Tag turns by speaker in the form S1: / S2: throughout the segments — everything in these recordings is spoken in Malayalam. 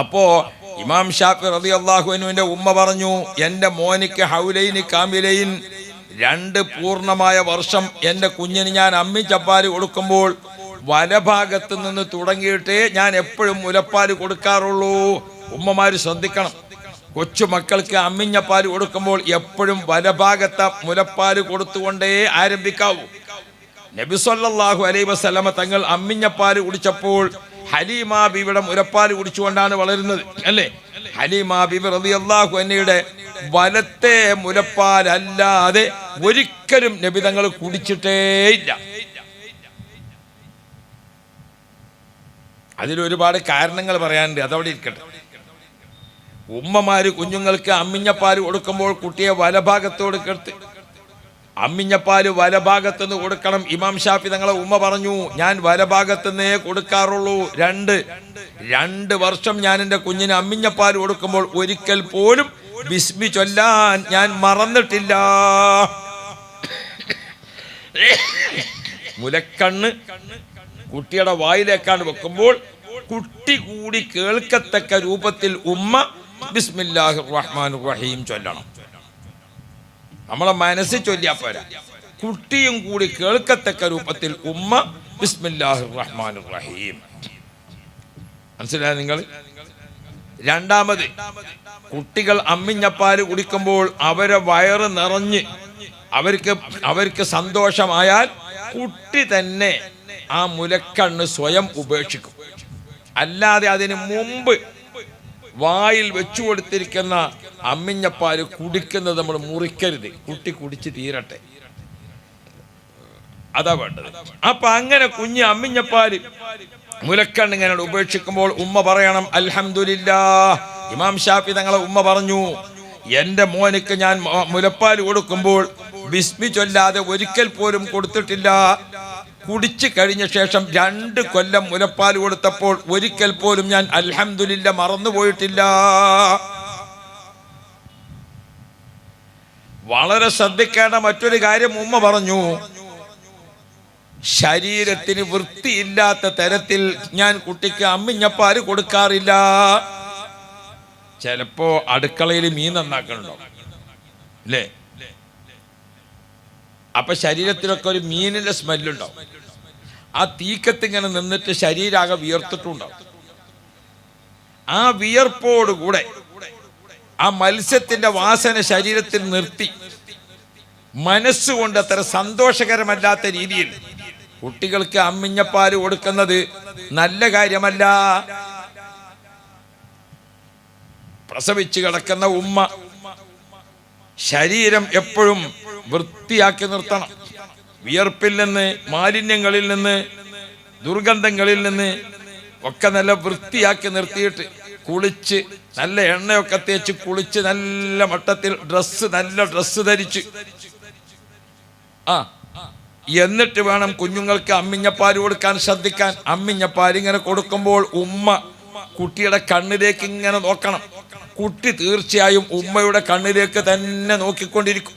S1: അപ്പോ ഇമാം ഷാഫി റതി അള്ളാഹുവിനുവിന്റെ ഉമ്മ പറഞ്ഞു എന്റെ മോനിക്ക് ഹൗലൈന് കാമിലൈൻ രണ്ട് പൂർണമായ വർഷം എന്റെ കുഞ്ഞിന് ഞാൻ അമ്മി ചപ്പാൽ കൊടുക്കുമ്പോൾ വലഭാഗത്ത് നിന്ന് തുടങ്ങിയിട്ടേ ഞാൻ എപ്പോഴും മുലപ്പാൽ കൊടുക്കാറുള്ളൂ. ഉമ്മമാര് ശ്രദ്ധിക്കണം. കൊച്ചുമക്കൾക്ക് അമ്മിഞ്ഞപ്പാൽ കൊടുക്കുമ്പോൾ എപ്പോഴും വലഭാഗത്ത മുലപ്പാൽ കൊടുത്തുകൊണ്ടേ ആരംഭിക്കാവൂ. നബി സല്ലല്ലാഹു അലൈഹി വസല്ലമ തങ്ങൾ അമ്മിഞ്ഞപ്പാൽ കുടിച്ചപ്പോൾ ഹലീമ ബീവിയുടെ മുലപ്പാൽ കുടിച്ചുകൊണ്ടാണ് വളരുന്നത് അല്ലേ? ഹലീമ ബീബി റളിയല്ലാഹു അൻഹയുടെ വലത്തെ മുലപ്പാൽ അല്ലാതെ ഒരിക്കലും നബിതങ്ങൾ കുടിച്ചിട്ടേയില്ല അതിലൊരുപാട് കാരണങ്ങൾ പറയാനുണ്ട്. അതവിടെ ഇരിക്കട്ടെ. ഉമ്മമാര് കുഞ്ഞുങ്ങൾക്ക് അമ്മിഞ്ഞപ്പാൽ കൊടുക്കുമ്പോൾ കുട്ടിയെ വലഭാഗത്തോട് കെടുത്ത് അമ്മിഞ്ഞപ്പാൽ വലഭാഗത്തുനിന്ന് കൊടുക്കണം. ഇമാം ഷാഫി തങ്ങളെ ഉമ്മ പറഞ്ഞു ഞാൻ വലഭാഗത്തുനിന്നേ കൊടുക്കാറുള്ളൂ. രണ്ട് രണ്ട് വർഷം ഞാൻ എന്റെ കുഞ്ഞിന് അമ്മിഞ്ഞപ്പാൽ കൊടുക്കുമ്പോൾ ഒരിക്കൽ പോലും ബിസ്മി ചൊല്ലാൻ ഞാൻ മറന്നിട്ടില്ല. മുലക്കണ്ണ് കുട്ടിയുടെ വായിലേക്കാണ് വെക്കുമ്പോൾ കുട്ടി കൂടി കേൾക്കത്തക്ക രൂപത്തിൽ ഉമ്മ ബിസ്മില്ലാഹ് റഹ്മാൻ റഹീം ചൊല്ലണം. നമ്മളെ മനസ്സിൽ ചൊല്ലിയാ പോരാ. കുട്ടിയും കൂടി കേൾക്കത്തക്ക രൂപത്തിൽ ഉമ്മ ബിസ്മില്ലാഹിർ റഹ്മാൻ റഹീം മനസ്സിലായ നിങ്ങൾ രണ്ടാമത് കുട്ടികൾ അമ്മിഞ്ഞപ്പാൽ കുടിക്കുമ്പോൾ അവരെ വയറ് നിറഞ്ഞ് അവർക്ക് അവർക്ക് സന്തോഷമായാൽ കുട്ടി തന്നെ ആ മുലക്കണ്ണ് സ്വയം ഉപേക്ഷിക്കും. അല്ലാതെ അതിന് മുമ്പ് വായിൽ വെച്ചു കൊടുത്തിരിക്കുന്ന അമ്മിഞ്ഞപ്പാൽ കുടിക്കുന്നത് നമ്മൾ മുറിക്കരുത്. കുട്ടി കുടിച്ച് തീരട്ടെ. അതാ വേണ്ടത്. അപ്പൊ അങ്ങനെ കുഞ്ഞ് അമ്മിഞ്ഞപ്പാൽ മുലക്കണ്ണ് ഇങ്ങനെ ഉപേക്ഷിക്കുമ്പോൾ ഉമ്മ പറയണം അൽഹംദുലില്ലാ. ഇമാം ഷാഫി തങ്ങളെ ഉമ്മ പറഞ്ഞു എന്റെ മോനക്ക് ഞാൻ മുലപ്പാൽ കൊടുക്കുമ്പോൾ ബിസ്മി ചൊല്ലാതെ ഒരിക്കൽ പോലും കൊടുത്തിട്ടില്ല. കുടിച്ചു കഴിഞ്ഞ ശേഷം രണ്ട് കൊല്ലം മുലപ്പാൽ കൊടുത്തപ്പോൾ ഒരിക്കൽ പോലും ഞാൻ അൽഹംദുലില്ല മറന്നുപോയിട്ടില്ല വളരെ ശ്രദ്ധിക്കേണ്ട മറ്റൊരു കാര്യം ഉമ്മ പറഞ്ഞു. ശരീരത്തിന് വൃത്തിയില്ലാത്ത തരത്തിൽ ഞാൻ കുട്ടിക്ക് അമ്മിഞ്ഞപ്പാൽ കൊടുക്കാറില്ല. ചിലപ്പോ അടുക്കളയിൽ മീൻ നന്നാക്കണുണ്ടോ? അല്ലേ? അപ്പൊ ശരീരത്തിലൊക്കെ ഒരു മീനിന്റെ സ്മെല്ലുണ്ടാവും ആ തീക്കത്ത് ഇങ്ങനെ നിന്നിട്ട് ശരീരാകെ വിയർത്തിട്ടുണ്ടാവും ആ വിയർപ്പോടുകൂടെ ആ മത്സ്യത്തിന്റെ വാസന ശരീരത്തിൽ നിർത്തി. മനസ്സുകൊണ്ട് അത്ര സന്തോഷകരമല്ലാത്ത രീതിയിൽ കുട്ടികൾക്ക് അമ്മിഞ്ഞപ്പാൽ കൊടുക്കുന്നത് നല്ല കാര്യമല്ല. പ്രസവിച്ച് കിടക്കുന്ന ഉമ്മ ശരീരം എപ്പോഴും വൃത്തിയാക്കി നിർത്തണം. വിയർപ്പിൽ നിന്ന് മാലിന്യങ്ങളിൽ നിന്ന് ദുർഗന്ധങ്ങളിൽ നിന്ന് ഒക്കെ നല്ല വൃത്തിയാക്കി നിർത്തിയിട്ട് കുളിച്ച് നല്ല എണ്ണയൊക്കെ തേച്ച് കുളിച്ച് നല്ല മട്ടത്തിൽ ഡ്രസ്സ് നല്ല ഡ്രസ്സ് ധരിച്ച്. ആ എന്നിട്ട് വേണം കുഞ്ഞുങ്ങൾക്ക് അമ്മിഞ്ഞപ്പാൽ കൊടുക്കാൻ ശ്രദ്ധിക്കാൻ. അമ്മിഞ്ഞപ്പാൽ ഇങ്ങനെ കൊടുക്കുമ്പോൾ ഉമ്മ കുട്ടിയുടെ കണ്ണിലേക്ക് ഇങ്ങനെ നോക്കണം. കുട്ടി തീർച്ചയായും ഉമ്മയുടെ കണ്ണിലേക്ക് തന്നെ നോക്കിക്കൊണ്ടിരിക്കും.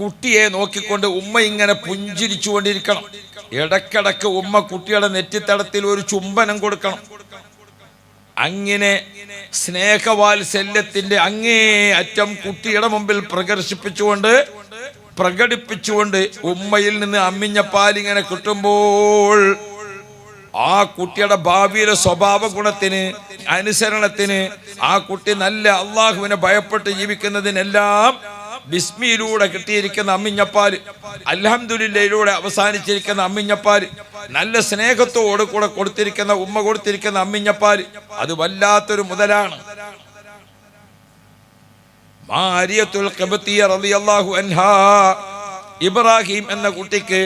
S1: കുട്ടിയെ നോക്കിക്കൊണ്ട് ഉമ്മ ഇങ്ങനെ പുഞ്ചിരിച്ചുകൊണ്ടിരിക്കണം. ഇടക്കിടക്ക് ഉമ്മ കുട്ടിയുടെ നെറ്റിത്തടത്തിൽ ഒരു ചുംബനം കൊടുക്കണം. അങ്ങനെ സ്നേഹവാത്സല്യത്തിന്റെ അങ്ങേ അറ്റം കുട്ടിയുടെ മുമ്പിൽ പ്രകർശിപ്പിച്ചുകൊണ്ട് പ്രകടിപ്പിച്ചുകൊണ്ട് ഉമ്മയിൽ നിന്ന് അമ്മിഞ്ഞ പാലിങ്ങനെ കിട്ടുമ്പോൾ ആ കുട്ടിയുടെ ഭാവിയിലെ സ്വഭാവ ഗുണത്തിന് അനുസരണത്തിന് ആ കുട്ടി നല്ല അള്ളാഹുവിനെ ഭയപ്പെട്ട് ജീവിക്കുന്നതിനെല്ലാം ബിസ്മിയിലൂടെ കിട്ടിയിരിക്കുന്ന അമ്മിഞ്ഞപ്പാൽ അലഹമുല്ലയിലൂടെ അവസാനിച്ചിരിക്കുന്ന അമ്മിഞ്ഞപ്പാൽ നല്ല സ്നേഹത്തോട് കൂടെ കൊടുത്തിരിക്കുന്ന ഉമ്മ കൊടുത്തിരിക്കുന്ന അമ്മിഞ്ഞപ്പാൽ അത് വല്ലാത്തൊരു മുതലാണ്. ഇബ്രാഹിം എന്ന കുട്ടിക്ക്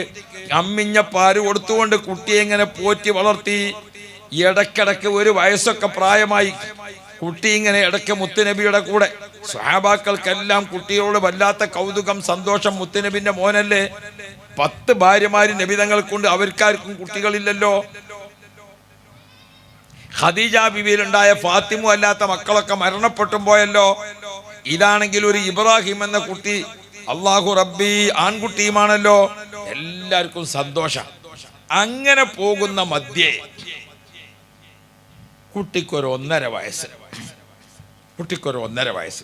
S1: അമ്മിഞ്ഞ പാൽ കൊടുത്തുകൊണ്ട് കുട്ടിയെ ഇങ്ങനെ പോറ്റി വളർത്തി ഇടക്കിടക്ക് ഒരു വയസ്സൊക്കെ പ്രായമായി കുട്ടി ഇങ്ങനെ ഇടയ്ക്ക് മുത്തുനബിയുടെ കൂടെ സ്വഹാബാക്കൾക്കെല്ലാം കുട്ടിയോട് വല്ലാത്ത കൗതുകം സന്തോഷം. മുത്തുനബിന്റെ മോനല്ലേ? പത്ത് ഭാര്യമാര് കൊണ്ട് അവർക്കാർക്കും കുട്ടികളില്ലല്ലോ. ഖദീജ ബിബിയിലുണ്ടായ ഫാത്തിമു അല്ലാത്ത മക്കളൊക്കെ മരണപ്പെട്ടും പോയല്ലോ. ഇതാണെങ്കിൽ ഒരു ഇബ്രാഹിം എന്ന കുട്ടി അള്ളാഹു റബ്ബി ആൺകുട്ടിയുമാണല്ലോ. എല്ലാവർക്കും സന്തോഷം. അങ്ങനെ പോകുന്ന മധ്യേ കുട്ടിക്കൊരു ഒന്നര വയസ്സ്. കുട്ടിക്കൊരു ഒന്നര വയസ്സ്.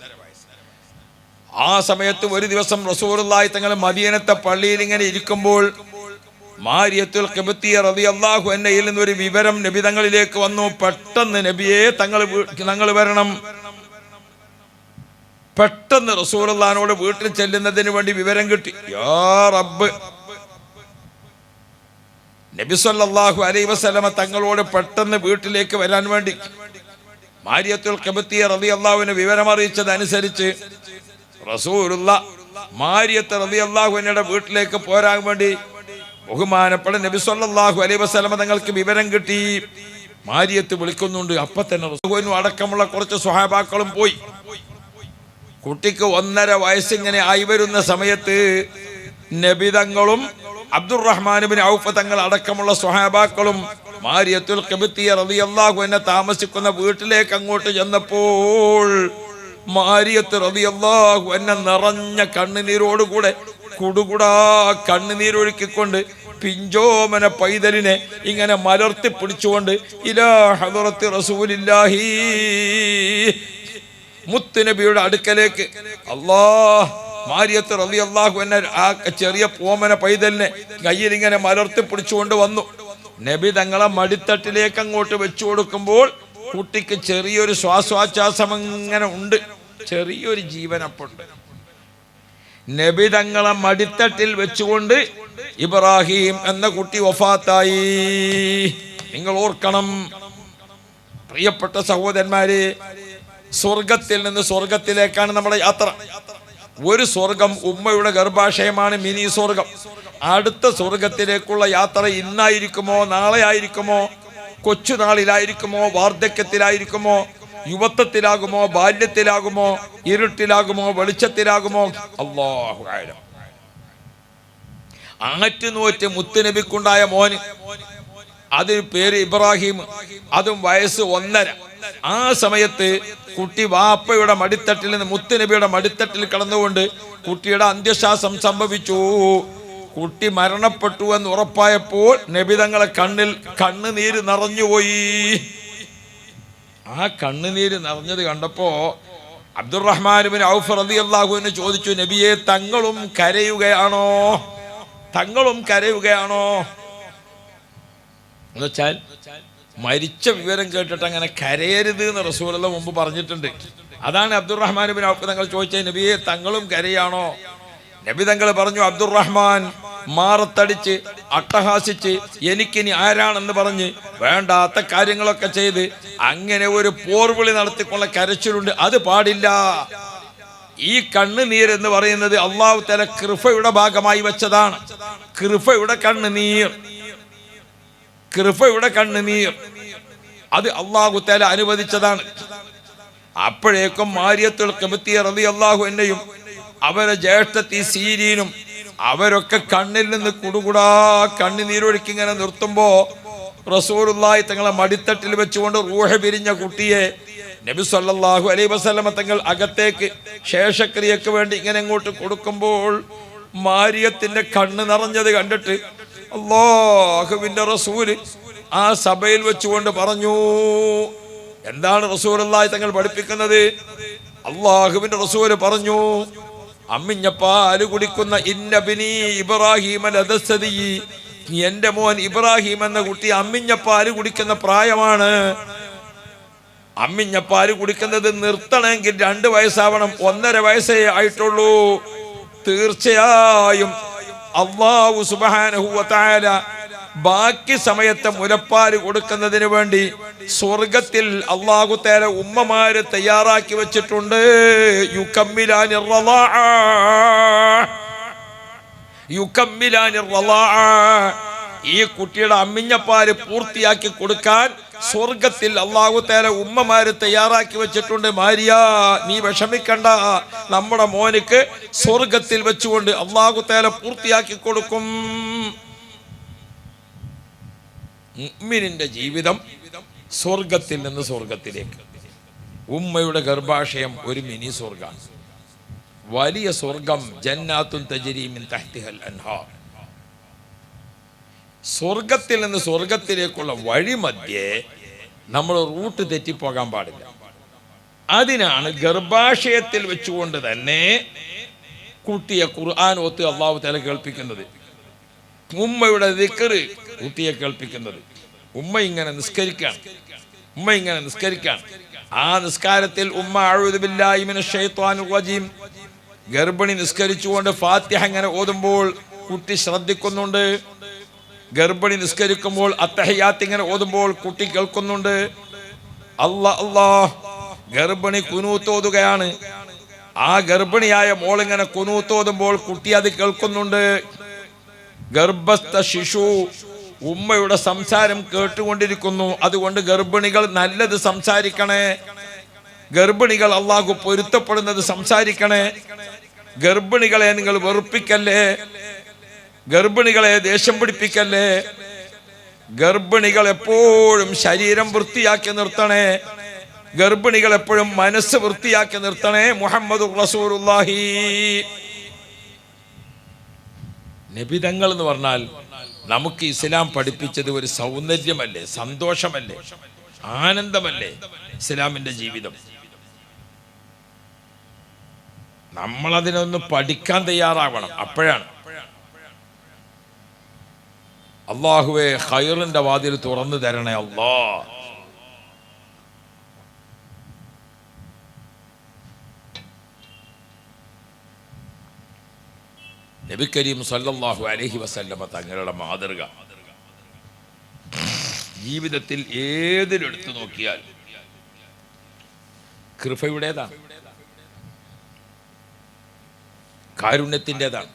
S1: ആ സമയത്ത് ഒരു ദിവസം റസൂറുള്ളായി തങ്ങൾ മദീനത്തെ പള്ളിയിൽ ഇങ്ങനെ ഇരിക്കുമ്പോൾ മാരിയത്തുൽ കബത്തിയ റതി അള്ളാഹു എന്നയിൽ നിന്നൊരു വിവരം നബിതങ്ങളിലേക്ക് വന്നു. പെട്ടെന്ന് നബിയെ തങ്ങൾ തങ്ങൾ വരണം. പെട്ടെന്ന് റസൂലുള്ളാനോട് വീട്ടിൽ ചെല്ലുന്നതിന് വേണ്ടി വിവരം കിട്ടി. യാ റബ്ബ്. നബി സല്ലല്ലാഹു അലൈഹി വസല്ലമ തങ്ങളോട് പെട്ടെന്ന് വീട്ടിലേക്ക് വരാൻ വേണ്ടി മാരിയത്തുൽ കബത്തിയ റതി അള്ളാഹുവിനെ വിവരമറിയിച്ചതനുസരിച്ച് റസൂലുള്ള മാരിയത്ത് റതി അള്ളാഹുവിനയുടെ വീട്ടിലേക്ക് പോരാൻ വേണ്ടി ബഹുമാനപ്പെട്ട നബി സല്ലാഹു അലൈഹി വസ്ലമ തങ്ങൾക്ക് വിവരം കിട്ടി. മാരിയത്ത് വിളിക്കുന്നുണ്ട്. അപ്പൊ തന്നെ റസൂവിനും അടക്കമുള്ള കുറച്ച് സ്വഹാബാക്കളും പോയി. കുട്ടിക്ക് ഒന്നര വയസ്സിങ്ങനെ ആയി വരുന്ന സമയത്ത് നബിതങ്ങളും അബ്ദുറഹ്മാനുബിൻ ഔഫ് തങ്ങൾ അടക്കമുള്ള സ്വഹാബാക്കളും മാരിയത്തുൽ കബിത്തിയ റളിയല്ലാഹു എന്നെ താമസിക്കുന്ന വീട്ടിലേക്ക് അങ്ങോട്ട് ചെന്നപ്പോൾ മാരിയത്ത് റളിയല്ലാഹു എന്നെ നിറഞ്ഞ കണ്ണുനീരോടുകൂടെ കുടുകുടാ കണ്ണുനീരൊഴുക്കിക്കൊണ്ട് പിഞ്ചോമന പൈതലിനെ ഇങ്ങനെ മലർത്തി പിടിച്ചുകൊണ്ട് ഇലാ ഹദറത്തി റസൂലില്ലാഹി മുത്തുനബിയുടെ അടുക്കലേക്ക് അള്ളാ മാരിയത്ത് റലി അള്ളാഹു എന്നെ ആ ചെറിയ പോമന പൈതലിനെ കയ്യിൽ ഇങ്ങനെ മലർത്തി പിടിച്ചുകൊണ്ട് വന്നു. നബി തങ്ങളെ മടിത്തട്ടിലേക്ക് അങ്ങോട്ട് വെച്ചു കൊടുക്കുമ്പോൾ കുട്ടിക്ക് ചെറിയൊരു ശ്വാസോച്ഛ്വാസം ഇങ്ങനെ ഉണ്ട്. ചെറിയൊരു ജീവനപ്പുണ്ട് നബി തങ്ങളെ മടിത്തട്ടിൽ വെച്ചുകൊണ്ട് ഇബ്രാഹിം എന്ന കുട്ടി വഫാത്തായി. നിങ്ങൾ ഓർക്കണം പ്രിയപ്പെട്ട സഹോദരന്മാര് സ്വർഗത്തിൽ നിന്ന് സ്വർഗത്തിലേക്കാണ് നമ്മുടെ യാത്ര. ഒരു സ്വർഗം ഉമ്മയുടെ ഗർഭാശയമാണ് മിനി സ്വർഗം. അടുത്ത സ്വർഗത്തിലേക്കുള്ള യാത്ര ഇന്നായിരിക്കുമോ നാളെ ആയിരിക്കുമോ കൊച്ചുനാളിലായിരിക്കുമോ വാർദ്ധക്യത്തിലായിരിക്കുമോ യുവത്വത്തിലാകുമോ ബാല്യത്തിലാകുമോ ഇരുട്ടിലാകുമോ വെളിച്ചത്തിലാകുമോ? അള്ളാഹു ആറ്റുനൂറ്റ് മുത്തുനബിക്കുണ്ടായ മോന്. അതിന് പേര് ഇബ്രാഹിം. അതും വയസ്സ് ഒന്നര. ആ സമയത്ത് കുട്ടി വാപ്പയുടെ മടിത്തട്ടിൽ നിന്ന് മുത്തുനബിയുടെ മടിത്തട്ടിൽ കടന്നുകൊണ്ട് കുട്ടിയുടെ അന്ത്യശ്വാസം സംഭവിച്ചു. കുട്ടി മരണപ്പെട്ടു എന്ന് ഉറപ്പായപ്പോൾ നബി തങ്ങളെ കണ്ണിൽ കണ്ണുനീര് നിറഞ്ഞുപോയി. ആ കണ്ണുനീര് നിറഞ്ഞത് കണ്ടപ്പോ അബ്ദുറഹ്മാനുബിൻ ഔഫ് റതി അള്ളാഹുവിന് ചോദിച്ചു നബിയെ തങ്ങളും കരയുകയാണോ? തങ്ങളും കരയുകയാണോ? എന്നുവെച്ചാൽ മരിച്ച വിവരം കേട്ടിട്ട് അങ്ങനെ കരയരുത് എന്ന് റസൂലുള്ള മുമ്പ് പറഞ്ഞിട്ടുണ്ട്. അതാണ് അബ്ദുറഹ്മാൻ ബിൻ ഔഫ് തങ്ങൾ ചോദിച്ച നബിയെ തങ്ങളും കരയാണോ? നബി തങ്ങൾ പറഞ്ഞു അബ്ദുറഹ്മാൻ മാറത്തടിച്ച് അട്ടഹാസിച്ച് എനിക്കിനി ആരാണെന്ന് പറഞ്ഞ് വേണ്ടാത്ത കാര്യങ്ങളൊക്കെ ചെയ്ത് അങ്ങനെ ഒരു പോർവിളി നടത്തിക്കൊള്ള കരച്ചിലുണ്ട്. അത് പാടില്ല. ഈ കണ്ണുനീർ എന്ന് പറയുന്നത് അള്ളാഹു തല കൃഫയുടെ ഭാഗമായി വെച്ചതാണ്. കൃഫയുടെ കണ്ണുനീർ കൃപയുടെ കണ്ണുനീർ അത് അള്ളാഹുത്തേല തല അനുവദിച്ചതാണ്. അപ്പോഴേക്കും മാരിയത്തുൽ കബത്തിയ റതി അള്ളാഹു എന്നെയും അവരെ ജ്യേഷ്ഠത്തി സീരീനും അവരൊക്കെ കണ്ണിൽ നിന്ന് കുടുകുടാ കണ്ണുനീരൊഴുക്കി ഇങ്ങനെ നിർത്തുമ്പോ റസൂലുള്ളാഹി തങ്ങളെ മടിത്തട്ടിൽ വെച്ചുകൊണ്ട് റൂഹ പിരിഞ്ഞ കുട്ടിയെ നബി സല്ലാഹു അലൈഹി വസ്ലമ തങ്ങൾ അകത്തേക്ക് ശേഷക്രിയക്ക് വേണ്ടി ഇങ്ങനെ ഇങ്ങോട്ട് കൊടുക്കുമ്പോൾ മാരിയത്തിന്റെ കണ്ണ് നിറഞ്ഞത് കണ്ടിട്ട് അള്ളാഹുവിന്റെ റസൂൽ ആ സഭയിൽ വെച്ചുകൊണ്ട് പറഞ്ഞു എന്താണ് റസൂലുള്ളാഹി തങ്ങൾ പഠിപ്പിക്കുന്നത്? അള്ളാഹുവിന്റെ റസൂൽ പറഞ്ഞു അമ്മിഞ്ഞ പാൽ കുടിക്കുന്ന ഇന്നബിനി ഇബ്രാഹിം ലദസ്സതി എന്റെ മോൻ ഇബ്രാഹിം എന്ന കുട്ടി അമ്മിഞ്ഞ പാൽ കുടിക്കുന്ന പ്രായമാണ്. അമ്മിഞ്ഞ പാൽ കുടിക്കുന്നത് നിർത്തണമെങ്കിൽ രണ്ട് വയസ്സാവണം ഒന്നര വയസ്സേ ആയിട്ടുള്ളൂ. തീർച്ചയായും അള്ളാഹു സുബാനഹുവത്തായ ബാക്കി സമയത്തെ മുലപ്പാൽ കൊടുക്കുന്നതിന് വേണ്ടി സ്വർഗത്തിൽ അള്ളാഹു തേര ഉമ്മമാര് തയ്യാറാക്കി വെച്ചിട്ടുണ്ട് യുക്കമ്മിലാനി റളാഅ. ഈ കുട്ടിയുടെ അമ്മിഞ്ഞപ്പാൽ പൂർത്തിയാക്കി കൊടുക്കാൻ സ്വർഗത്തിൽ അള്ളാഹു തേല ഉമ്മമാര് തയ്യാറാക്കി വെച്ചിട്ടുണ്ട്. മാരിയ നീ വിഷമിക്കണ്ട. നമ്മുടെ മോനിക്ക് സ്വർഗത്തിൽ വെച്ചുകൊണ്ട് അള്ളാഹു തേല പൂർത്തിയാക്കി കൊടുക്കും. മുഅ്മിനിന്റെ ജീവിതം സ്വർഗത്തിൽ നിന്ന് സ്വർഗത്തിലേക്ക്. ഉമ്മയുടെ ഗർഭാശയം ഒരു മിനി സ്വർഗമാണ് വലിയ സ്വർഗം ജന്നാത്തുൻ തജരീമിൻ തഹ്തിഹൽ അൻഹാർ. സ്വർഗത്തിൽ നിന്ന് സ്വർഗത്തിലേക്കുള്ള വഴി മധ്യേ നമ്മൾ റൂട്ട് തെറ്റിപ്പോകാൻ പാടില്ല. അതിനാണ് ഗർഭാശയത്തിൽ വെച്ചുകൊണ്ട് തന്നെ കുട്ടിയെ ഖുർആൻ ഒത്ത് അള്ളാഹു തല കേൾപ്പിക്കുന്നത്. ഉമ്മയുടെ ദിക്കറ് കുട്ടിയെ കേൾപ്പിക്കുന്നത്. ഉമ്മ ഇങ്ങനെ നിസ്കരിക്കാൻ ഉമ്മ ഇങ്ങനെ നിസ്കരിക്കാൻ ആ നിസ്കാരത്തിൽ ഉമ്മ റജീം. ഗർഭിണി നിസ്കരിച്ചുകൊണ്ട് ഫാത്തിഹ ഇങ്ങനെ ഓതുമ്പോൾ കുട്ടി ശ്രദ്ധിക്കുന്നുണ്ട്. ഗർഭിണി നിസ്കരിക്കുമ്പോൾ അത്തഹയാത്ത് ഇങ്ങനെ ഓതുമ്പോൾ കുട്ടി കേൾക്കുന്നുണ്ട്. അല്ലാ അല്ലാ ഗർഭിണി കുനൂത്തോതുകയാണ് ആ ഗർഭിണിയായ മോൾ ഇങ്ങനെ കുനൂത്തോതുമ്പോൾ കുട്ടി അത് കേൾക്കുന്നുണ്ട്. ഗർഭസ്ഥ ശിശു ഉമ്മയുടെ സംസാരം കേട്ടുകൊണ്ടിരിക്കുന്നു. അതുകൊണ്ട് ഗർഭിണികൾ നല്ലത് സംസാരിക്കണേ. ഗർഭിണികൾ അള്ളാഹു പൊരുത്തപ്പെടുന്നത് സംസാരിക്കണേ. ഗർഭിണികളെ നിങ്ങൾ വെറുപ്പിക്കല്ലേ? ഗർഭിണികളെ ദേഷ്യം പിടിപ്പിക്കല്ലേ? ഗർഭിണികൾ എപ്പോഴും ശരീരം വൃത്തിയാക്കി നിർത്തണേ. ഗർഭിണികൾ എപ്പോഴും മനസ്സ് വൃത്തിയാക്കി നിർത്തണേ. മുഹമ്മദ് റസൂലുള്ളാഹി. നബിതങ്ങൾ എന്ന് പറഞ്ഞാൽ നമുക്ക് ഇസ്ലാം പഠിപ്പിച്ചത് ഒരു സൗന്ദര്യമല്ലേ? സന്തോഷമല്ലേ? ആനന്ദമല്ലേ? ഇസ്ലാമിന്റെ ജീവിതം. നമ്മളതിനൊന്ന് പഠിക്കാൻ തയ്യാറാവണം. അപ്പോഴാണ് അള്ളാഹുവെ ഖൈറിന്റെ വാതിൽ തുറന്നു തരണേ അള്ളാ. നബി കരീം സല്ലാഹു അലഹി വസല്ലമ തങ്ങളുടെ മാതൃക. ജീവിതത്തിൽ ഏതിലെടുത്തു നോക്കിയാൽ കൃപയുടേതാണ്. കാരുണ്യത്തിന്റെതാണ്.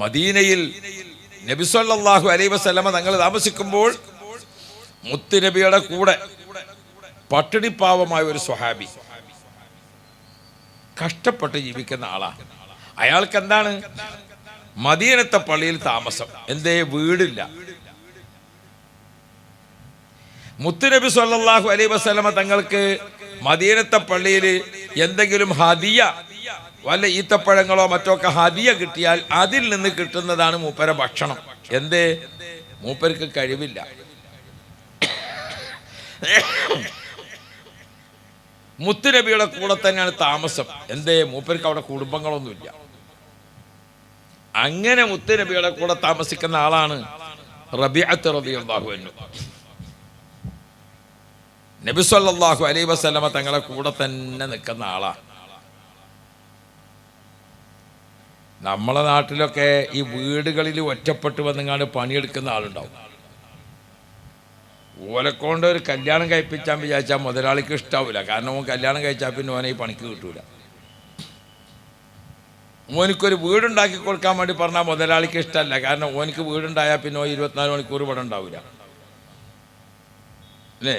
S1: മദീനയിൽ നബി സല്ലല്ലാഹു അലൈഹി വസല്ലമ തങ്ങൾ താമസിക്കുമ്പോൾ മുത്തുനബിയുടെ കൂടെ പട്ടിണിപ്പാവമായ ഒരു സ്വഹാബി കഷ്ടപ്പെട്ട് ജീവിക്കുന്ന ആളാണ് അയാൾക്ക് എന്താണ്? മദീനത്തെ പള്ളിയിൽ താമസം. എന്തേ? വീടില്ല. മുത്തുനബി സല്ലല്ലാഹു അലൈഹി വസ്ലമ തങ്ങൾക്ക് മദീനത്തെ പള്ളിയിൽ എന്തെങ്കിലും ഹദിയ വല്ല ഈത്തപ്പഴങ്ങളോ മറ്റോ ഒക്കെ ഹദിയ കിട്ടിയാൽ അതിൽ നിന്ന് കിട്ടുന്നതാണ് മൂപ്പര ഭക്ഷണം. എന്തേ? മൂപ്പർക്ക് കഴിവില്ല. മുത്തുനബിയുടെ കൂടെ തന്നെയാണ് താമസം. എന്തേ? മൂപ്പർക്ക് അവിടെ കുടുംബങ്ങളൊന്നുമില്ല. അങ്ങനെ മുത്തുനബിയുടെ കൂടെ താമസിക്കുന്ന ആളാണ് റബിഅത്ത് റളിയല്ലാഹു അൻഹു. നബി സല്ലല്ലാഹു അലൈഹി വസല്ലമ തങ്ങളെ കൂടെ തന്നെ നിൽക്കുന്ന ആളാണ് നമ്മളെ നാട്ടിലൊക്കെ ഈ വീടുകളിൽ ഒറ്റപ്പെട്ട് വന്നിങ്ങാണ്ട് പണിയെടുക്കുന്ന ആളുണ്ടാവും. ഓലക്കൊണ്ട് ഒരു കല്യാണം കഴിപ്പിച്ചാൽ വിചാരിച്ചാൽ മുതലാളിക്ക് ഇഷ്ടാവില്ല കാരണം ഓൻ കല്യാണം കഴിച്ചാൽ പിന്നെ ഓനെ ഈ പണിക്ക് കിട്ടൂല. ഓനിക്കൊരു വീടുണ്ടാക്കി കൊടുക്കാൻ വേണ്ടി പറഞ്ഞാൽ മുതലാളിക്ക് ഇഷ്ടമല്ല കാരണം ഓനിക്ക് വീടുണ്ടായാൽ പിന്നെ ഓ ഇരുപത്തിനാല് മണിക്കൂർ ഇവിടെ ഉണ്ടാവില്ല അല്ലേ?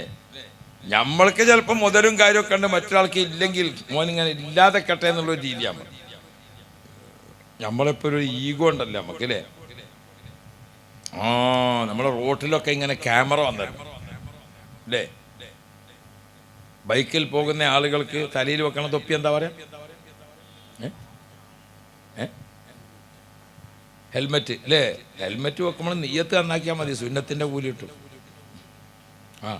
S1: നമ്മൾക്ക് ചിലപ്പോൾ മുതലും കാര്യമൊക്കെ ഉണ്ട്. മറ്റൊരാൾക്ക് ഇല്ലെങ്കിൽ മോനിങ്ങനെ ഇല്ലാതെ കെട്ടെ എന്നുള്ളൊരു രീതിയാണ് നമ്മളിപ്പോൾ ഒരു ഈഗോ ഉണ്ടല്ലോ നമുക്ക് അല്ലേ ആ നമ്മളെ റോട്ടിലൊക്കെ ഇങ്ങനെ ക്യാമറ വന്നല്ലോ അല്ലേ ബൈക്കിൽ പോകുന്ന ആളുകൾക്ക് തലയിൽ വെക്കണ തൊപ്പി എന്താ പറയാ? ഹെൽമെറ്റ്. അല്ലേ ഹെൽമെറ്റ് വെക്കുമ്പോൾ നെയ്യത്ത് നന്നാക്കിയാൽ മതി. സുന്നത്തിന്റെ കൂലി കിട്ടും. ആ.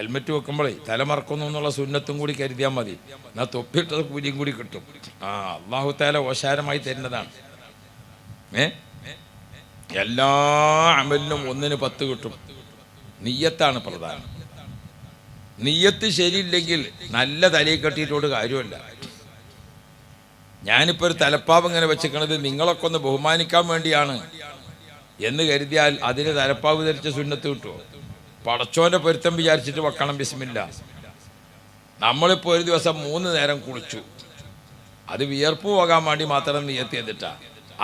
S1: ഹെൽമെറ്റ് വെക്കുമ്പോഴേ തല മറക്കുന്നു എന്നുള്ള സുന്നത്തും കൂടി കരുതിയാൽ മതി. എന്നാൽ തൊപ്പിയിട്ടത് കൂലിയും കൂടി കിട്ടും. ആ അള്ളാഹു താല ഓശാരമായി തരുന്നതാണ്. ഏ? എല്ലാ അമലിനും ഒന്നിന് പത്ത് കിട്ടും. നീയത്താണ് പ്രധാനം. നീയത്ത് ശരിയില്ലെങ്കിൽ നല്ല തലയിൽ കെട്ടിയിട്ടോട് കാര്യമല്ല. ഞാനിപ്പോൾ ഒരു തലപ്പാവ് ഇങ്ങനെ വെച്ചിരിക്കണത് നിങ്ങളൊക്കെ ഒന്ന് ബഹുമാനിക്കാൻ വേണ്ടിയാണ്. എന്ന് കരുതിയാൽ അതിന് തലപ്പാവ് ധരിച്ച സുന്നത്ത് കിട്ടുമോ പടച്ചോന്റെ പൊരുത്തം വിചാരിച്ചിട്ട് വെക്കണം ബിസ്മില്ല. നമ്മളിപ്പോൾ ഒരു ദിവസം മൂന്ന് നേരം കുളിച്ചു. അത് വിയർപ്പ് പോകാൻ വേണ്ടി മാത്രം നിയത്തി ചെയ്തിട്ടാ.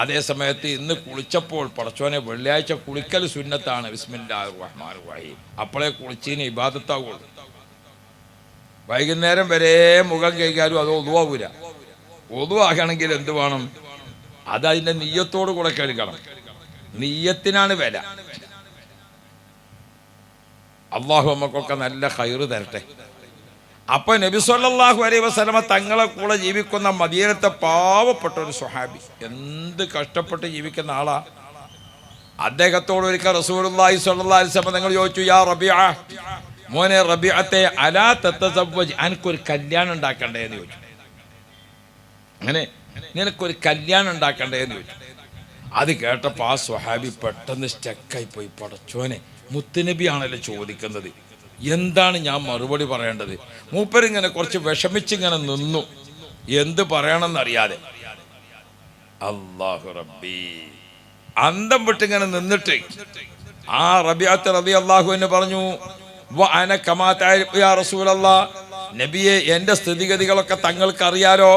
S1: അതേ സമയത്ത് ഇന്ന് കുളിച്ചപ്പോൾ പടച്ചോനെ വെള്ളിയാഴ്ച കുളിക്കൽ സുന്നത്താണ്. ബിസ്മില്ലാഹി റഹ്മാൻ റഹീം അപ്പോഴേ കുളിച്ചതിന് ഇബാദത്താവുള്ളൂ. വൈകുന്നേരം വരെ മുഖം കഴിക്കാനും അത് ഒതുവാകൂല ഒതുവാകണമെങ്കിൽ എന്ത് വേണം? അത് അതിന്റെ നീയത്തോട് കൂടെ കഴുകണം നീയത്തിനാണ് വില. അള്ളാഹു നമുക്കൊക്കെ നല്ല ഹൈറ് തരട്ടെ. അപ്പൊ നബി സല്ലല്ലാഹു അലൈഹി വസല്ലമ തങ്ങളെ കൂടെ ജീവിക്കുന്ന മദീനത്തെ പാവപ്പെട്ട ഒരു സുഹാബി എന്ത് കഷ്ടപ്പെട്ട് ജീവിക്കുന്ന ആളാ. അദ്ദേഹത്തോട് ഒരിക്കൽ അലൈഹി വസല്ലം നിങ്ങൾ ചോദിച്ചു യാ റബിയ മോനെ റബിയത്തെ അലാ തത്തസവജ് എനിക്കൊരു കല്യാണം ഉണ്ടാക്കണ്ടേ? എന്ന് ചോദിച്ചു. അങ്ങനെ നിനക്കൊരു കല്യാണം ഉണ്ടാക്കണ്ടേ? എന്ന് ചോദിച്ചു. അത് കേട്ടപ്പോൾ ആ സ്വഹാബി പെട്ടെന്ന് സ്റ്റക്കായി പോയി പടച്ചോനെ മുത്തുനബിയാണല്ലോ ചോദിക്കുന്നത്? എന്താണ് ഞാൻ മറുപടി പറയേണ്ടത്? മൂപ്പരിങ്ങനെ കുറച്ച് വിഷമിച്ചിങ്ങനെ നിന്നു. എന്ത് പറയണമെന്നറിയാതെ. അള്ളാഹു റബ്ബി. അന്തം വിട്ടിങ്ങനെ നിന്നിട്ട് ആ റബിയാത്ത് റബി അള്ളാഹു എന്ന് പറഞ്ഞു "വ അന കമാ തഅരിഫു യാ നബിയെ എന്റെ സ്ഥിതിഗതികളൊക്കെ തങ്ങൾക്ക് അറിയാലോ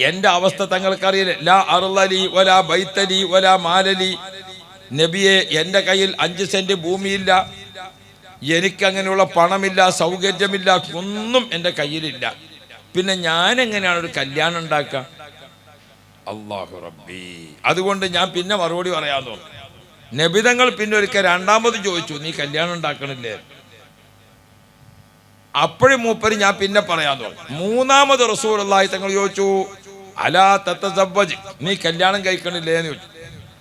S1: എന്റെ അവസ്ഥ തങ്ങൾക്ക് അറിയില്ല ലാ അറുലലി വലാ ബൈത്തലി വലാ മാലലി. നബിയെ എന്റെ കയ്യിൽ അഞ്ച് സെന്റ് ഭൂമിയില്ല. എനിക്കങ്ങനെയുള്ള പണമില്ല സൗകര്യമില്ല ഒന്നും എന്റെ കയ്യിലില്ല. പിന്നെ ഞാൻ എങ്ങനെയാണ് ഒരു കല്യാണം ഉണ്ടാക്കുക? അള്ളാഹു റബ്ബി. അതുകൊണ്ട് ഞാൻ പിന്നെ മറുപടി പറയാൻ തോന്നുന്നു നബിതങ്ങൾ പിന്നെ ഒരിക്കൽ രണ്ടാമത് ചോദിച്ചു നീ കല്യാണം ഉണ്ടാക്കണില്ലേ? അപ്പോഴും മൂപ്പര് ഞാൻ പിന്നെ പറയാൻ തോന്നുന്നു മൂന്നാമത് റസൂൽ അള്ളാഹി തങ്ങൾ ചോദിച്ചു അലാ തത്ത നീ കല്യാണം കഴിക്കണില്ലേ എന്ന് ചോദിച്ചു.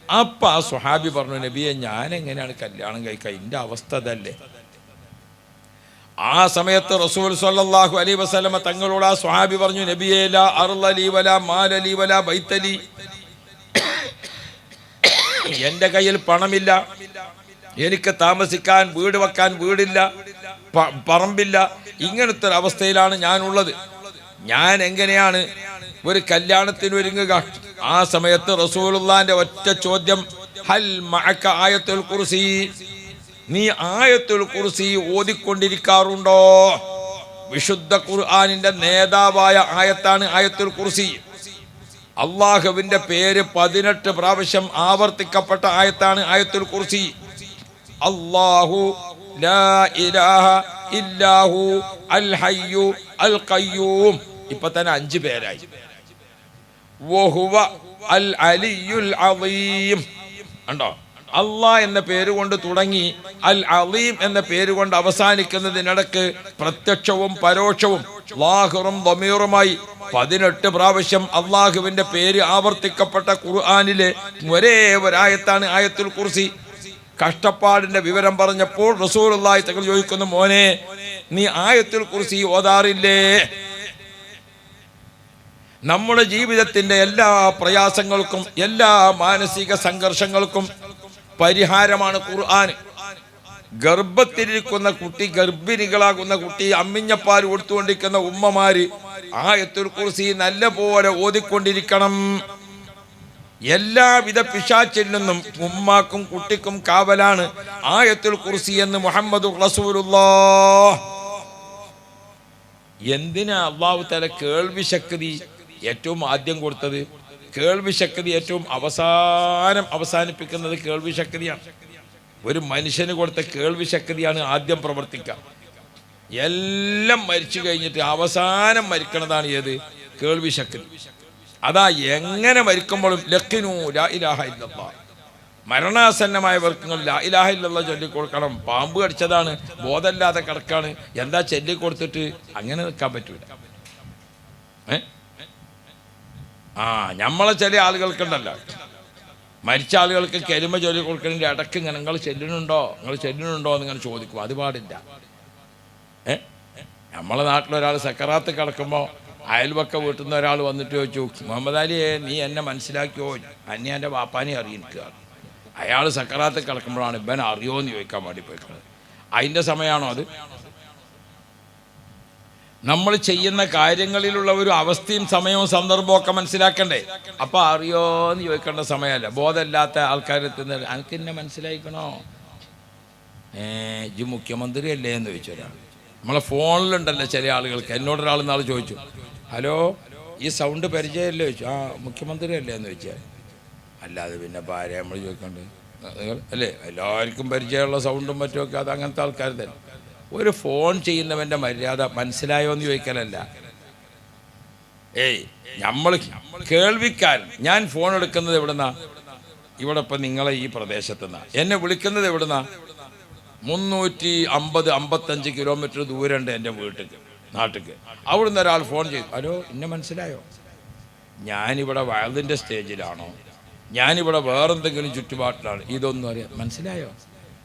S1: അപ്പൊ ആ സുഹാബി പറഞ്ഞു നബിയെ ഞാൻ എങ്ങനെയാണ് കല്യാണം കഴിക്കുക? എന്റെ അവസ്ഥ അതല്ലേ. ആ സമയത്ത് റസൂൽ സല്ലല്ലാഹു അലൈഹി വസല്ലമ തങ്ങളോട് ആ സുഹാബി പറഞ്ഞു നബിയേ ലാ അർലലി വല മാലലി വല ബൈത്തലി എന്റെ കയ്യിൽ പണമില്ല എനിക്ക് താമസിക്കാൻ വീട് വെക്കാൻ വീടില്ല പറമ്പില്ല ഇങ്ങനത്തെ ഒരു അവസ്ഥയിലാണ് ഞാനുള്ളത്. ഞാൻ എങ്ങനെയാണ് ഒരു കല്യാണത്തിന് ഒരുങ്ങുക. ആ സമയത്ത് റസൂലുള്ളാന്റെ ഒറ്റ ചോദ്യം ഹൽ മഅക ആയത്തുൽ കുർസി? നീ ആയത്തുൽ കുർസി ഓതിക്കൊണ്ടിരിക്കാറുണ്ടോ? വിശുദ്ധ ഖുർആാനിന്റെ നേതാവായ ആയത്താണ് ആയത്തുൽ കുർസി. അള്ളാഹുവിന്റെ പേര് പതിനെട്ട് പ്രാവശ്യം ആവർത്തിക്കപ്പെട്ട ആയത്താണ് ആയത്തുൽ കുർസി. അള്ളാഹു ഇപ്പൊ തന്നെ അഞ്ച് പേരായി. അലിയുൽ ഉണ്ടോ അള്ളാ എന്ന പേരുകൊണ്ട് തുടങ്ങി അൽ അലീം എന്ന പേരുകൊണ്ട് അവസാനിക്കുന്നതിനിടക്ക് പ്രത്യക്ഷവും പരോക്ഷവും ലാഹുറും ദമീറുമായി പതിനെട്ട് പ്രാവശ്യം അള്ളാഹുവിന്റെ പേര് ആവർത്തിക്കപ്പെട്ട ഖുർആാനിലെ ഒരേ ഒരായത്താണ് ആയത്തുൽ കുർസി. കഷ്ടപ്പാടിന്റെ വിവരം പറഞ്ഞപ്പോൾ റസൂൽ അള്ളാഹി ചോദിക്കുന്നു മോനെ നീ ആയത്തുൽ കുർസി ഓതാറില്ലേ? നമ്മുടെ ജീവിതത്തിന്റെ എല്ലാ പ്രയാസങ്ങൾക്കും എല്ലാ മാനസിക സംഘർഷങ്ങൾക്കും പരിഹാരമാണ് ഖുർആൻ. ഗർഭത്തിലിരിക്കുന്ന കുട്ടി ഗർഭിണികളാകുന്ന കുട്ടി അമ്മിഞ്ഞപ്പാൽ കൊടുത്തുകൊണ്ടിരിക്കുന്ന ഉമ്മമാര് ആയത്തുൽ കുർസി നല്ല പോലെ ഓതിക്കൊണ്ടിരിക്കണം. എല്ലാവിധ പിശാച്ചിൽ നിന്നും ഉമ്മാക്കും കുട്ടിക്കും കാവലാണ് ആയത്തുൽ കുർസി എന്ന് മുഹമ്മദ് എന്തിനാ അള്ളാഹു തല കേൾവി ശക്തി ഏറ്റവും ആദ്യം കൊടുത്തത് കേൾവി ശക്തി ഏറ്റവും അവസാനം അവസാനിപ്പിക്കുന്നത് കേൾവി ശക്തിയാണ്. ഒരു മനുഷ്യന് കൊടുത്ത കേൾവി ശക്തിയാണ് ആദ്യം പ്രവർത്തിക്കുക. എല്ലാം മരിച്ചു കഴിഞ്ഞിട്ട് അവസാനം മരിക്കണതാണ് ഏത്? കേൾവി ശക്തി. അതാ എങ്ങനെ മരിക്കുമ്പോഴും ലക്കിനു ലാ ഇലാഹ ഇല്ലല്ലാ. മരണാസന്നമായ വർക്കങ്ങൾ ലാ ഇലാഹ ചൊല്ലിക്കൊടുക്കണം. പാമ്പ് കടിച്ചതാണ് ബോധമില്ലാതെ കിടക്കാണ്. എന്താ ചൊല്ലിക്കൊടുത്തിട്ട്? അങ്ങനെ നിൽക്കാൻ പറ്റൂല. ഏ? ആ നമ്മളെ ചില ആളുകൾക്കുണ്ടല്ലോ. മരിച്ച ആളുകൾക്ക് കരിമ ജോലി കൊടുക്കുന്നതിന്റെ ഇടയ്ക്ക് ഇങ്ങനെ നിങ്ങൾ ചെല്ലുന്നുണ്ടോ നിങ്ങൾ ചെല്ലുന്നുണ്ടോ എന്ന് ഇങ്ങനെ ചോദിക്കും. അത് പാടില്ല. ഏ? നമ്മളെ നാട്ടിലൊരാൾ സക്കറാത്ത് കിടക്കുമ്പോൾ അയൽവക്ക വീട്ടിൽ നിന്ന് ഒരാൾ വന്നിട്ട് ചോദിച്ചു മുഹമ്മദ് അലിയെ നീ എന്നെ മനസ്സിലാക്കിയോ? അന്നെ എന്റെ വാപ്പാനെ അറിയിക്കുക. അയാൾ സക്കറാത്ത് കിടക്കുമ്പോഴാണ് ഇബൻ അറിയോ എന്ന് ചോദിക്കാൻ വേണ്ടി പോയിക്കുന്നത് അതിന്റെ സമയമാണോ അത്? നമ്മൾ ചെയ്യുന്ന കാര്യങ്ങളിലുള്ള ഒരു അവസ്ഥയും സമയവും സന്ദർഭവും ഒക്കെ മനസ്സിലാക്കണ്ടേ? അപ്പൊ അറിയോ എന്ന് ചോദിക്കേണ്ട സമയമല്ല. ബോധമില്ലാത്ത ആൾക്കാരെത്തുന്ന എനിക്ക് എന്നെ മനസ്സിലായിക്കണോ? ഏ മുഖ്യമന്ത്രി അല്ലേ എന്ന് ചോദിച്ചു ഒരാൾ. നമ്മളെ ഫോണിലുണ്ടല്ലോ ചില ആളുകൾക്ക്. എന്നോട് ഒരാൾ നാൾ ചോദിച്ചു. ഹലോ ഈ സൗണ്ട് പരിചയമല്ലേ ചോദിച്ചു. ആ മുഖ്യമന്ത്രി അല്ലേ എന്ന് ചോദിച്ചാൽ അല്ലാതെ പിന്നെ ഭാര്യ നമ്മൾ ചോദിക്കണ്ട്? അല്ലേ? എല്ലാവർക്കും പരിചയമുള്ള സൗണ്ടും മറ്റുമൊക്കെ അത് അങ്ങനത്തെ ആൾക്കാർ തന്നെ. ഒരു ഫോൺ ചെയ്യുന്നവന്റെ മര്യാദ മനസ്സിലായോ എന്ന് ചോദിക്കലല്ല. ഏയ് നമ്മൾ കേൾവിക്കാൻ ഞാൻ ഫോൺ എടുക്കുന്നത് എവിടുന്നാ? ഇവിടെ ഇപ്പം നിങ്ങളെ ഈ പ്രദേശത്ത് എന്നെ വിളിക്കുന്നത് എവിടുന്നാ? മുന്നൂറ്റി അമ്പത് അമ്പത്തഞ്ച് കിലോമീറ്റർ ദൂരമുണ്ട് എന്റെ വീട്ടിക്ക് നാട്ടിക്ക്. അവിടുന്ന് ഒരാൾ ഫോൺ ചെയ്തു. ഹലോ എന്നെ മനസ്സിലായോ? ഞാനിവിടെ വയലിന്റെ സ്റ്റേജിലാണോ? ഞാനിവിടെ വേറെന്തെങ്കിലും ചുറ്റുപാട്ടിലാണ്. ഇതൊന്നും അറിയാം മനസ്സിലായോ?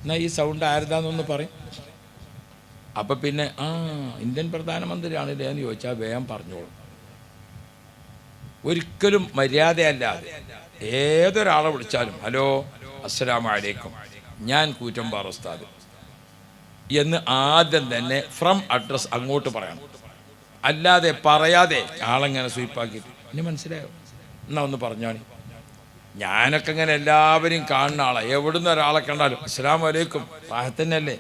S1: എന്നാൽ ഈ സൗണ്ട് ആരുതാന്നൊന്ന് പറയും. അപ്പം പിന്നെ ആ ഇന്ത്യൻ പ്രധാനമന്ത്രിയാണില്ലേ എന്ന് ചോദിച്ചാൽ വേഗം പറഞ്ഞോളൂ. ഒരിക്കലും മര്യാദയല്ലാതെ ഏതൊരാളെ വിളിച്ചാലും ഹലോ അസ്സലാമു അലൈക്കും ഞാൻ കൂറ്റമ്പാറ ഉസ്താദ് എന്ന് ആദ്യം തന്നെ ഫ്രം അഡ്രസ് അങ്ങോട്ട് പറയണം. അല്ലാതെ പറയാതെ ആളെങ്ങനെ സ്വീപ്പാക്കിയിട്ട് ഇനി മനസ്സിലായോ? എന്നാ ഒന്ന് പറഞ്ഞാണി ഞാനൊക്കെ ഇങ്ങനെ എല്ലാവരും കാണുന്ന ആളാണ് എവിടുന്ന് ഒരാളെ കണ്ടാലും അസ്സലാമു അലൈക്കും പാഹത്തന്നെ അല്ലേ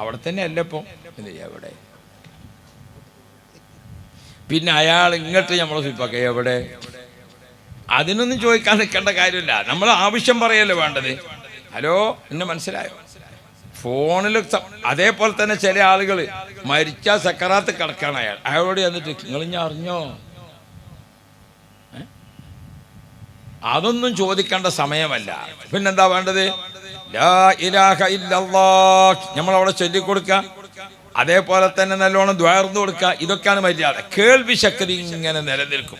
S1: അവിടെ തന്നെ അല്ലേ ഇപ്പം? ഇത് എവിടെ? പിന്നെ അയാൾ ഇങ്ങോട്ട് നമ്മൾ സ്വീപ്പാക്കുക എവിടെ? അതിനൊന്നും ചോദിക്കാൻ നിൽക്കേണ്ട കാര്യമില്ല. നമ്മൾ ആവശ്യം പറയല്ലോ വേണ്ടത്? ഹലോ എന്നെ മനസ്സിലായോ? ഫോണിൽ അതേപോലെ തന്നെ ചില ആളുകൾ മരിച്ച സക്കറാത്ത് കിടക്കാണ് അയാൾ. അയാളോട് ചെന്നിട്ട് നിങ്ങൾ ഞാൻ അറിഞ്ഞോ? അതൊന്നും ചോദിക്കേണ്ട സമയമല്ല. പിന്നെന്താ വേണ്ടത്? ഇല്ലല്ലാഹ്. നമ്മളവിടെ ചൊല്ലിക്കൊടുക്കുക അതേപോലെ തന്നെ നല്ലോണം ദ്വാർന്നു കൊടുക്കുക. ഇതൊക്കെയാണ് മര്യാദ. കേൾവി ശക്തി ഇങ്ങനെ നിലനിൽക്കും.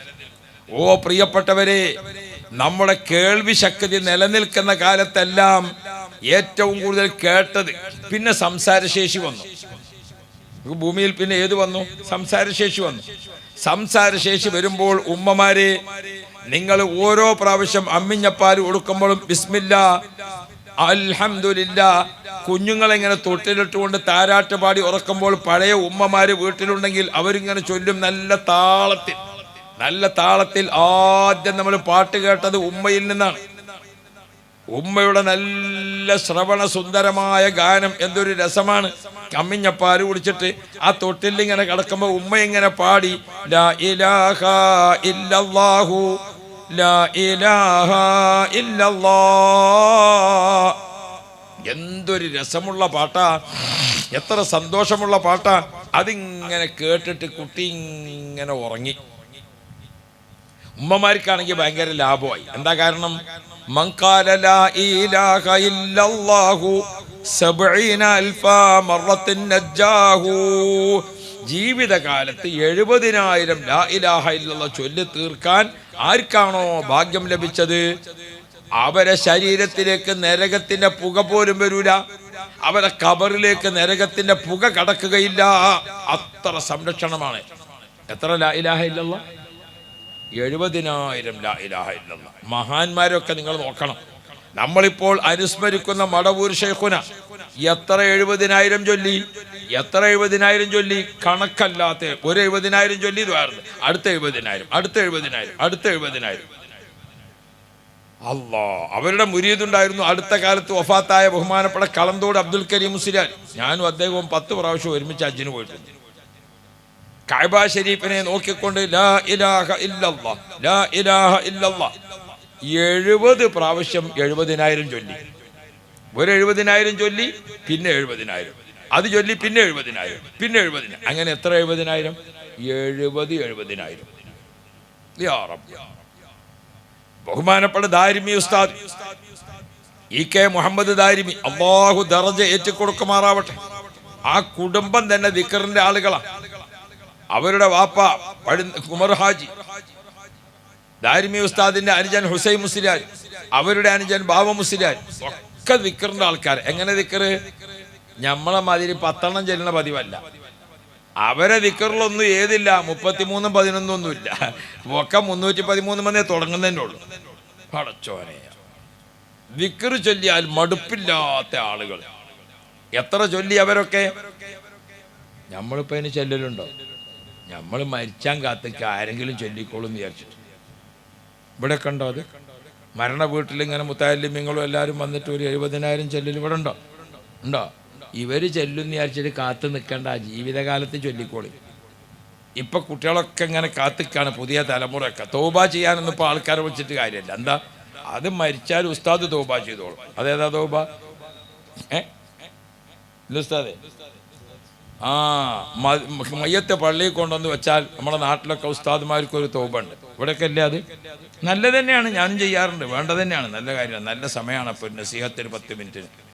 S1: ഓ പ്രിയപ്പെട്ടവരെ നമ്മുടെ കേൾവി ശക്തി നിലനിൽക്കുന്ന കാലത്തെല്ലാം ഏറ്റവും കൂടുതൽ കേട്ടത് പിന്നെ സംസാരശേഷി വന്നു. ഭൂമിയിൽ പിന്നെ ഏത് വന്നു? സംസാരശേഷി വന്നു. സംസാരശേഷി വരുമ്പോൾ ഉമ്മമാരെ നിങ്ങൾ ഓരോ പ്രാവശ്യം അമ്മിഞ്ഞപ്പാൽ കൊടുക്കുമ്പോഴും ബിസ്മില്ല അൽഹംദുലില്ല. കുഞ്ഞുങ്ങളെങ്ങനെ തൊട്ടിലിട്ടുകൊണ്ട് താരാട്ട് പാടി ഉറക്കുമ്പോൾ പഴയ ഉമ്മമാര് വീട്ടിലുണ്ടെങ്കിൽ അവരിങ്ങനെ ചൊല്ലും നല്ല താളത്തിൽ. നല്ല താളത്തിൽ ആദ്യം നമ്മൾ പാട്ട് കേട്ടത് ഉമ്മയിൽ നിന്നാണ്. ഉമ്മയുടെ നല്ല ശ്രവണ സുന്ദരമായ ഗാനം എന്തൊരു രസമാണ്. കമ്മിഞ്ഞപ്പാൽ കുടിച്ചിട്ട് ആ തൊട്ടിൽ ഇങ്ങനെ കിടക്കുമ്പോ ഉമ്മ ഇങ്ങനെ പാടി ലാ ഇലാഹ ഇല്ലല്ലാഹു എന്തൊരു രസമുള്ള പാട്ടാ. എത്ര സന്തോഷമുള്ള പാട്ടാ. അതിങ്ങനെ കേട്ടിട്ട് കുട്ടി ഇങ്ങനെ ഉറങ്ങി. ഉമ്മമാർക്കാണെങ്കിൽ ഭയങ്കര ലാഭമായി. എന്താ കാരണം? ജീവിതകാലത്ത് എഴുപതിനായിരം ലാ ഇലാഹ ചൊല്ലി തീർക്കാൻ ആർക്കാണോ ഭാഗ്യം ലഭിച്ചത്? അവരെ ശരീരത്തിലേക്ക് നരകത്തിന്റെ പുക പോലും വരൂല. അവരെ കബറിലേക്ക് നരകത്തിന്റെ പുക കടക്കുകയില്ല. അത്ര സംരക്ഷണമാണ്. എത്ര ലാ ഇലാഹ എഴുപതിനായിരം ലാ ഇലാഹ ഇല്ലല്ലാഹ് മഹാന്മാരൊക്കെ നിങ്ങൾ നോക്കണം. നമ്മളിപ്പോൾ അനുസ്മരിക്കുന്ന മടവൂർ ഷെയ്ഖുന എത്ര എഴുപതിനായിരം ചൊല്ലി? എത്ര എഴുപതിനായിരം ചൊല്ലി? കണക്കല്ലാത്ത ഒരു എഴുപതിനായിരം ചൊല്ലി വേറെ. അടുത്ത എഴുപതിനായിരം അടുത്ത എഴുപതിനായിരം അടുത്ത എഴുപതിനായിരം. അല്ലാ അവരുടെ മുരിയതുണ്ടായിരുന്നു അടുത്ത കാലത്ത് വഫാത്തായ ബഹുമാനപ്പെട്ട കളന്തോട് അബ്ദുൽ കരീം മുസ്ലിയാൻ. ഞാനും അദ്ദേഹവും പത്ത് പ്രാവശ്യം ഒരുമിച്ച് അജിന് പോയിട്ടുണ്ട്. കഅബ ഷരീഫിനെ നോക്കിക്കൊണ്ട് എഴുപത് പ്രാവശ്യം എഴുപതിനായിരം ചൊല്ലി. ഒരു എഴുപതിനായിരം ചൊല്ലി പിന്നെ എഴുപതിനായിരം. അത് ചൊല്ലി പിന്നെ എഴുപതിനായിരം പിന്നെ എഴുപതിനായിരം. അങ്ങനെ എത്ര എഴുപതിനായിരം? എഴുപത് എഴുപതിനായിരം. ബഹുമാനപ്പെട്ട ദാരിമി ഉസ്താദ് ഇ കെ മുഹമ്മദ് ദാരിമി അള്ളാഹു ദറജ ഏറ്റുകൊടുക്കുമാറാവട്ടെ ആ കുടുംബം തന്നെ ദിക്കറിന്റെ ആളുകളാണ് അവരുടെ വാപ്പ പഴു കുമർ ഹാജി ദാരിമി ഉസ്താദിന്റെ അനുജൻ ഹുസൈൻ മുസ്ലിയാർ അവരുടെ അനുജൻ ബാബ മുസ്ലിയാർ ഒക്കെ ദിക്കറിന്റെ ആൾക്കാർ എങ്ങനെ ദിക്കറ്? ഞമ്മളെ മാതിരി പത്തെണ്ണം ചെല്ലുന്ന പതിവല്ല. അവരെ ദിക്കറിലൊന്നും ഏതില്ല മുപ്പത്തിമൂന്നും പതിനൊന്നും ഒന്നുമില്ല. ഒക്കെ മുന്നൂറ്റി പതിമൂന്ന് മണി തുടങ്ങുന്നതന്നെ ഉള്ളൂ. പടച്ചോനെ. ദിക്കറ് ചൊല്ലിയാൽ മടുപ്പില്ലാത്ത ആളുകൾ. എത്ര ചൊല്ലി അവരൊക്കെ? നമ്മളിപ്പോ അതിന് ചെല്ലലുണ്ടോ? നമ്മൾ മരിച്ചാൻ കാത്തേക്ക് ആരെങ്കിലും ചൊല്ലിക്കോളും വിചാരിച്ചിട്ട്. ഇവിടെ കണ്ടോ അത്? മരണ വീട്ടിൽ ഇങ്ങനെ നിങ്ങളും എല്ലാവരും വന്നിട്ട് ഒരു എഴുപതിനായിരം ചെല്ലൽ ഇവിടെ ഉണ്ടോ? ഉണ്ടോ? ഇവർ ചെല്ലും എന്ന് വിചാരിച്ചിട്ട് കാത്തു നിൽക്കേണ്ട ജീവിതകാലത്ത് ചൊല്ലിക്കോളി. ഇപ്പം കുട്ടികളൊക്കെ ഇങ്ങനെ കാത്തിക്കാണ് പുതിയ തലമുറയൊക്കെ. തോബ ചെയ്യാനൊന്നും ഇപ്പോൾ ആൾക്കാരെ വിളിച്ചിട്ട് കാര്യമില്ല. എന്താ? അത് മരിച്ചാൽ ഉസ്താദ് തോബ ചെയ്തോളും. അതേതാ തോബ? ഏ? ഉസ്താദേ. ആ മയ്യത്തെ പള്ളിയിൽ കൊണ്ടുവന്ന് വെച്ചാൽ നമ്മുടെ നാട്ടിലൊക്കെ ഉസ്താദ്മാർക്ക് ഒരു തോപുണ്ട് ഇവിടെയൊക്കെ അല്ലേ അത്? നല്ല തന്നെയാണ്. ഞാനും ചെയ്യാറുണ്ട്. വേണ്ട തന്നെയാണ്. നല്ല കാര്യമാണ്. നല്ല സമയമാണ്. അപ്പോൾ നസീഹത്തിന് പത്ത് മിനിറ്റിന്.